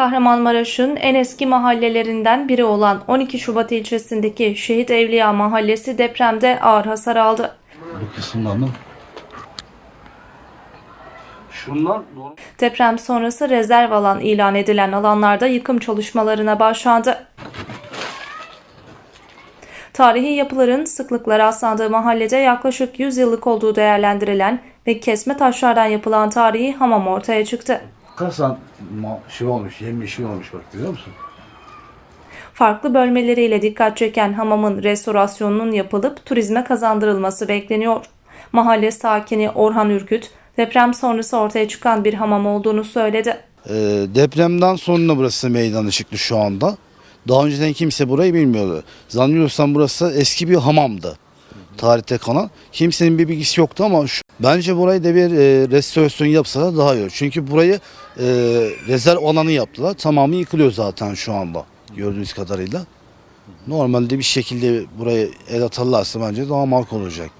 Kahramanmaraş'ın en eski mahallelerinden biri olan 12 Şubat ilçesindeki Şehit Evliya Mahallesi depremde ağır hasar aldı. Bu kısımdan mı? Şunlar. Deprem sonrası rezerv alan ilan edilen alanlarda yıkım çalışmalarına başlandı. Tarihi yapıların sıklıkla rastlandığı mahallede yaklaşık 100 yıllık olduğu değerlendirilen ve kesme taşlardan yapılan tarihi hamam ortaya çıktı. Kasan şey olmuş, yemyeşil olmuş bak görüyor musun? Farklı bölmeleriyle dikkat çeken hamamın restorasyonunun yapılıp turizme kazandırılması bekleniyor. Mahalle sakini Orhan Ürküt, deprem sonrası ortaya çıkan bir hamam olduğunu söyledi. Ee, depremden sonra burası meydana çıktı şu anda. Daha önceden kimse burayı bilmiyordu. Zannediyorsam burası eski bir hamamdı. Tarihte kalan. Kimsenin bir bilgisi yoktu ama şu, bence burayı da bir e, restorasyon yapsalar daha iyi. Çünkü burayı e, rezerv alanı yaptılar. Tamamı yıkılıyor zaten şu anda gördüğünüz kadarıyla. Normalde bir şekilde burayı el atarlarsa bence daha makul olacak.